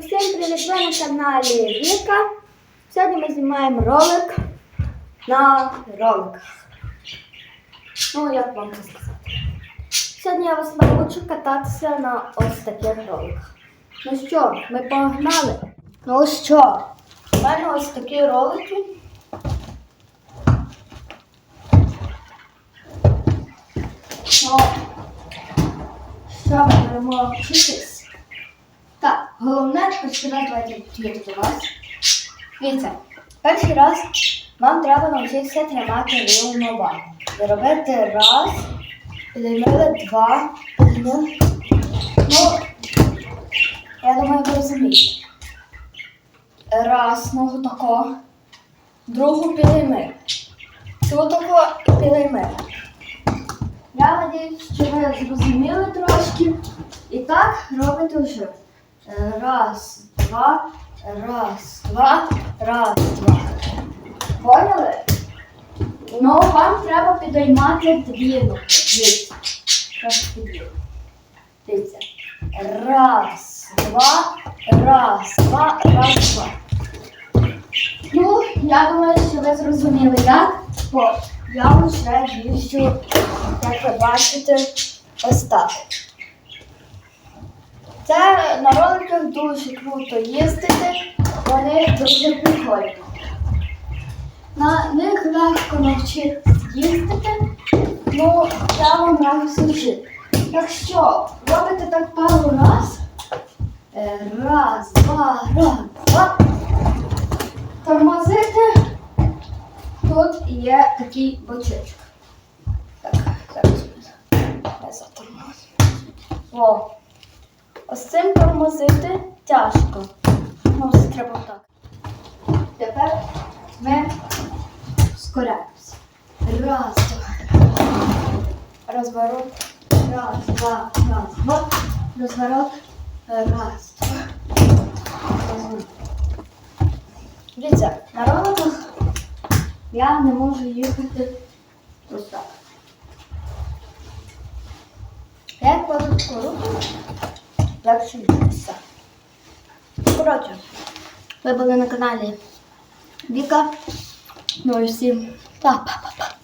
всім привіт! Ви на каналі Віка. Сьогодні ми знімаємо ролик на роликах. Ну, як вам це сказати? Сьогодні я вас навчу кататися на ось таких роликах. Ну що, ми погнали? Ну що? У мене ось такі ролики. Ну, що ми будемо вчитись? Головне, відповідати до вас. Дивіться, перший раз вам треба навчитися тримати рівновагу. І робити раз, підіймали два, підіймали. Ну, я думаю, ви розумієте. Раз, ногу тако, другу підіймали. Цю тако і підіймали. Я надіюсь, що ви зрозуміли трошки. І так робите вже. Раз, два, раз, два, раз, два. Поняли? Ну, вам треба підіймати дві ноги. Дивіться. Раз, два, раз, два, раз, два. Ну, я думаю, що ви зрозуміли, як? Бо я вже їжджу, як ви бачите, ось. Це на роликах дуже круто їздити, вони дуже прикольні. На них легко навчитися їздити, ну вам раджу жити. Якщо робите так пару раз, е, раз, два, раз, два, тормозити, тут є такий бочечок. Так, зараз я затормозю. Ось цим тормозити тяжко. Ну, треба так. Тепер ми скоряємося. Раз, два. Розворот. Раз, два, раз, два. Розворот. Раз, два. Дивіться, на роликах я не можу їхати ось так. Я кладу руку, легше все. Коротше, ви були на каналі Віка. Ну і всім па-па-па-па.